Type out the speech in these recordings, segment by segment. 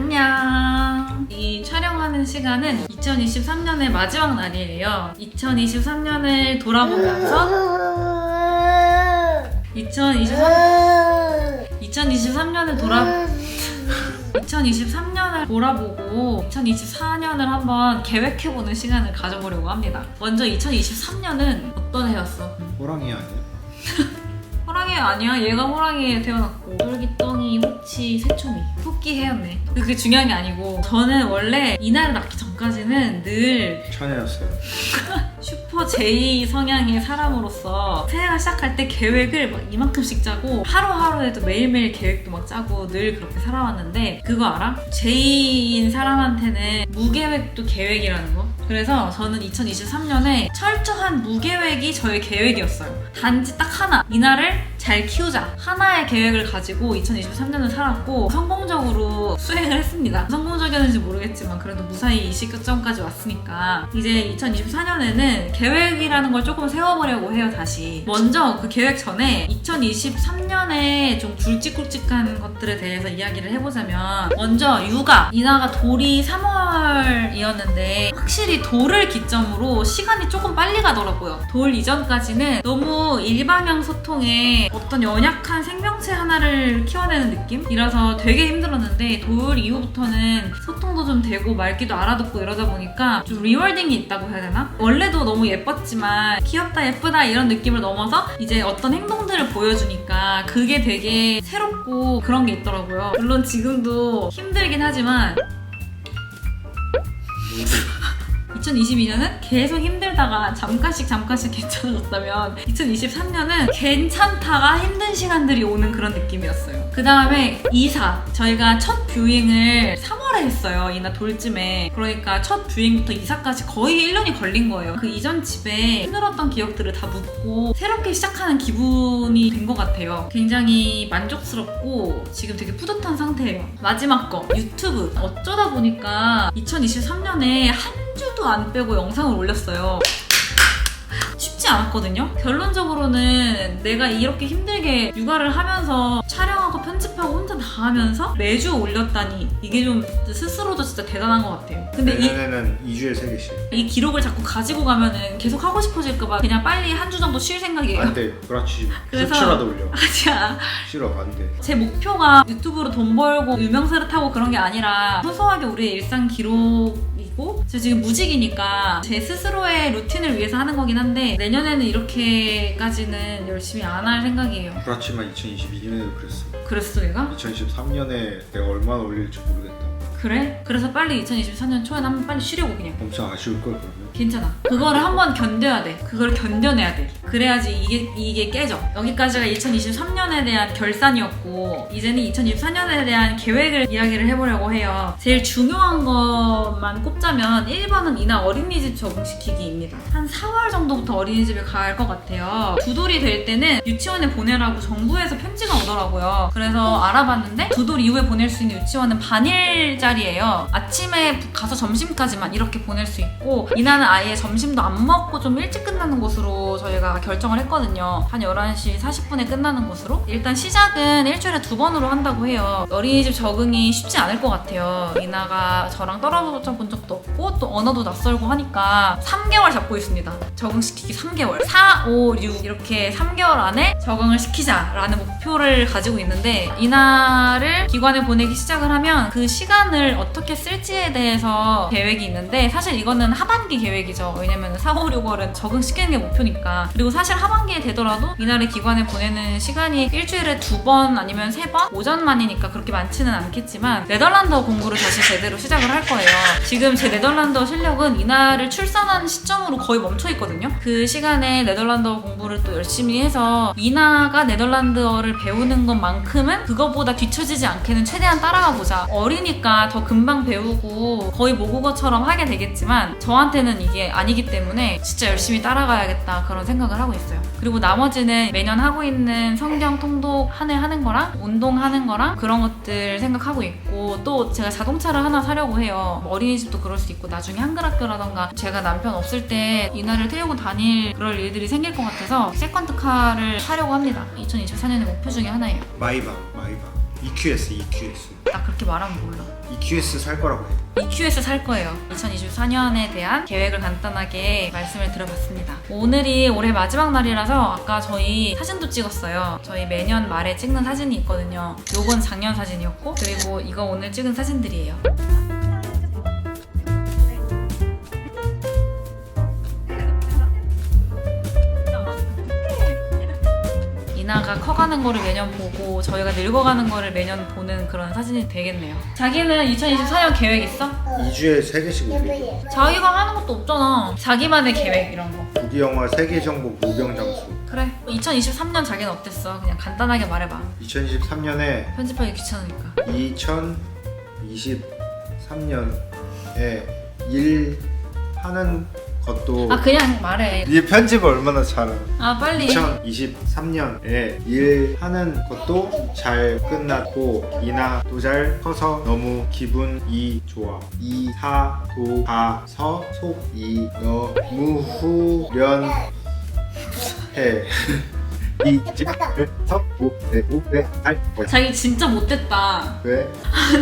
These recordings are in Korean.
안녕. 이 촬영하는 시간은 2023년의 마지막 날이에요. 2023년을 돌아보면서 2023 2023년을 돌아 2023년을 돌아보고 2024년을 한번 계획해보는 시간을 가져보려고 합니다. 먼저 2023년은 어떤 해였어? 호랑이 아니야? 호랑이 아니야. 얘가 호랑이에 태어났고 쫄기덩이, 호치, 새초미, 토끼 해였네. 그게 중요한 게 아니고 저는 원래 이날을 낳기 전까지는 늘 차내였어요. 슈퍼 제이 성향의 사람으로서 새해가 시작할 때 계획을 막 이만큼씩 짜고 하루하루에도 매일매일 계획도 막 짜고 늘 그렇게 살아왔는데 그거 알아? 제이인 사람한테는 무계획도 계획이라는 거? 그래서 저는 2023년에 철저한 무계획이 저의 계획이었어요. 단지 딱 하나. 이날을 잘 키우자. 하나의 계획을 가지고 2023년을 살았고 성공적으로 수행을 했습니다. 성공적이었는지 모르겠지만 그래도 무사히 이 시점까지 왔으니까 이제 2024년에는 계획이라는 걸 조금 세워보려고 해요 다시. 먼저 그 계획 전에 2023년에 좀 굵직굵직한 것들에 대해서 이야기를 해보자면 먼저 육아 이나가 돌이 3월이었는데 확실히 돌을 기점으로 시간이 조금 빨리 가더라고요. 돌 이전까지는 너무 일방향 소통에 어떤 연약한 생명체 하나를 키워내는 느낌이라서 되게 힘들었는데 돌 이후부터는 소통도 좀 되고 말귀도 알아듣고 이러다 보니까 좀 리월딩이 있다고 해야 되나? 원래도 너무 예뻤지만 귀엽다 예쁘다 이런 느낌을 넘어서 이제 어떤 행동들을 보여주니까 그게 되게 새롭고 그런 게 있더라고요. 물론 지금도 힘들긴 하지만 2022년은 계속 힘들다가 잠깐씩 잠깐씩 괜찮아졌다면 2023년은 괜찮다가 힘든 시간들이 오는 그런 느낌이었어요. 그 다음에 이사. 저희가 첫 뷰잉을 3월에 했어요. 이나 돌쯤에. 그러니까 첫 뷰잉부터 이사까지 거의 1년이 걸린 거예요. 그 이전 집에 힘들었던 기억들을 다 묻고 새롭게 시작하는 기분이 된 것 같아요. 굉장히 만족스럽고 지금 되게 뿌듯한 상태예요. 마지막 거. 유튜브. 어쩌다 보니까 2023년에 한 주도 안 빼고 영상을 올렸어요. 쉽지 않았거든요. 결론적으로는 내가 이렇게 힘들게 육아를 하면서 촬영하고 편집하고 혼자 다 하면서 매주 올렸다니 이게 좀 스스로도 진짜 대단한 것 같아요. 근데 이, 내년에는 2주에 3개씩. 이 기록을 자꾸 가지고 가면은 계속 하고 싶어질까봐 그냥 빨리 한 주 정도 쉴 생각이에요. 안 돼. 그렇지. 그래서- 수치라도 올려. 아니야. 싫어. 안 돼. 제 목표가 유튜브로 돈 벌고 유명세를 타고 그런 게 아니라 소소하게 우리의 일상 기록이 고 저 지금 무직이니까 제 스스로의 루틴을 위해서 하는 거긴 한데 내년에는 이렇게까지는 열심히 안 할 생각이에요. 그렇지만 2022년에도 그랬어. 그랬어 얘가? 2023년에 내가 얼마나 올릴지 모르겠다. 그래? 그래서 빨리 2024년 초에는 한번 빨리 쉬려고 그냥. 엄청 아쉬울 걸 그러면. 괜찮아. 그거를 한번 견뎌야 돼. 그걸 견뎌내야 돼. 그래야지 이게 이게 깨져. 여기까지가 2023년에 대한 결산이었고 이제는 2024년에 대한 계획을 이야기를 해보려고 해요. 제일 중요한 것만 꼽자면 1번은 이나 어린이집 적응시키기입니다. 한 4월 정도부터 어린이집에 갈 것 같아요. 두 돌이 될 때는 유치원에 보내라고 정부에서 편지가 오더라고요. 그래서 알아봤는데 두돌 이후에 보낼 수 있는 유치원은 반일짜리예요. 아침에 가서 점심까지만 이렇게 보낼 수 있고 이나 는 아예 점심도 안 먹고 좀 일찍 끝나는 곳으로 저희가 결정을 했거든요. 한 11시 40분에 끝나는 곳으로. 일단 시작은 일주일에 두 번으로 한다고 해요. 어린이집 적응이 쉽지 않을 것 같아요. 이나가 저랑 떨어져 본 적도 없고 또 언어도 낯설고 하니까 3개월 잡고 있습니다. 적응시키기 3개월. 4, 5, 6 이렇게 3개월 안에 적응을 시키자라는 목표를 가지고 있는데 이나를 기관에 보내기 시작을 하면 그 시간을 어떻게 쓸지에 대해서 계획이 있는데 사실 이거는 하반기 계획 이죠. 왜냐면 4, 5, 6월은 적응시키는 게 목표니까. 그리고 사실 하반기에 되더라도 이날의 기관에 보내는 시간이 일주일에 두 번 아니면 세 번? 오전만이니까 그렇게 많지는 않겠지만 네덜란드어 공부를 다시 제대로 시작을 할 거예요. 지금 제 네덜란드어 실력은 이날을 출산한 시점으로 거의 멈춰 있거든요. 그 시간에 네덜란드어 공부를 또 열심히 해서 이나가 네덜란드어를 배우는 것만큼은 그거보다 뒤처지지 않게는 최대한 따라가 보자. 어리니까 더 금방 배우고 거의 모국어처럼 하게 되겠지만 저한테는 이게 아니기 때문에 진짜 열심히 따라가야겠다 그런 생각을 하고 있어요. 그리고 나머지는 매년 하고 있는 성경 통독 한 해 하는 거랑 운동하는 거랑 그런 것들 생각하고 있고 또 제가 자동차를 하나 사려고 해요. 뭐 어린이집도 그럴 수 있고 나중에 한글 학교라던가 제가 남편 없을 때 이날을 태우고 다닐 그럴 일들이 생길 것 같아서 세컨드 카를 사려고 합니다. 2024년의 목표 중에 하나예요. 마이바. 마이바. EQS EQS 나 그렇게 말하면 몰라. EQS 살 거라고 해. EQS 살 거예요. 2024년에 대한 계획을 간단하게 말씀을 드려봤습니다. 오늘이 올해 마지막 날이라서 아까 저희 사진도 찍었어요. 저희 매년 말에 찍는 사진이 있거든요. 요건 작년 사진이었고 그리고 이거 오늘 찍은 사진들이에요. 이나가 커가는 거를 매년 보고 저희가 늙어가는 거를 매년 보는 그런 사진이 되겠네요. 자기는 2024년 계획 있어? 2주에 3개씩 올리기. 자기가 하는 것도 없잖아. 자기만의 계획 이런 거. 구기 영화 세계 정복 무병 장수. 그래. 2023년 자기는 어땠어? 그냥 간단하게 말해봐. 2023년에 편집하기 귀찮으니까. 2023년에 일 하는 것도 아 그냥 말해. 이 편집을 얼마나 잘하. 아 빨리. 2023년에 일하는 것도 잘 끝났고 이나도 잘 커서 너무 기분이 좋아 이사도 가서 속이 너무 후련해 이집에서 오래 오래 할 거야 자기 진짜 못됐다. 왜?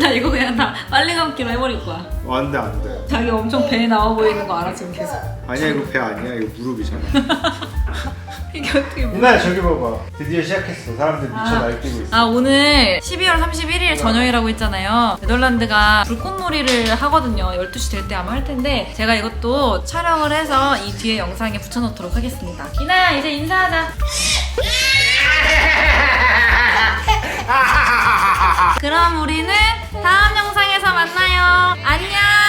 나 이거 그냥 다 빨리 감기로 해버릴 거야. 어, 안돼 안돼 자기 엄청 배 나와 보이는 거 알아 지금 계속. 아니야 이거 배 아니야 이거 무릎이잖아 이게 어떻게 뭐? 이나야 저기 봐봐 드디어 시작했어 사람들 미쳐 아. 날뛰고 있어 아 오늘 12월 31일 저녁이라고 했잖아요 네덜란드가 불꽃놀이를 하거든요 12시 될 때 아마 할 텐데 제가 이것도 촬영을 해서 이 뒤에 영상에 붙여놓도록 하겠습니다 이나야 이제 인사하자 그럼 우리는 다음 영상에서 만나요. 안녕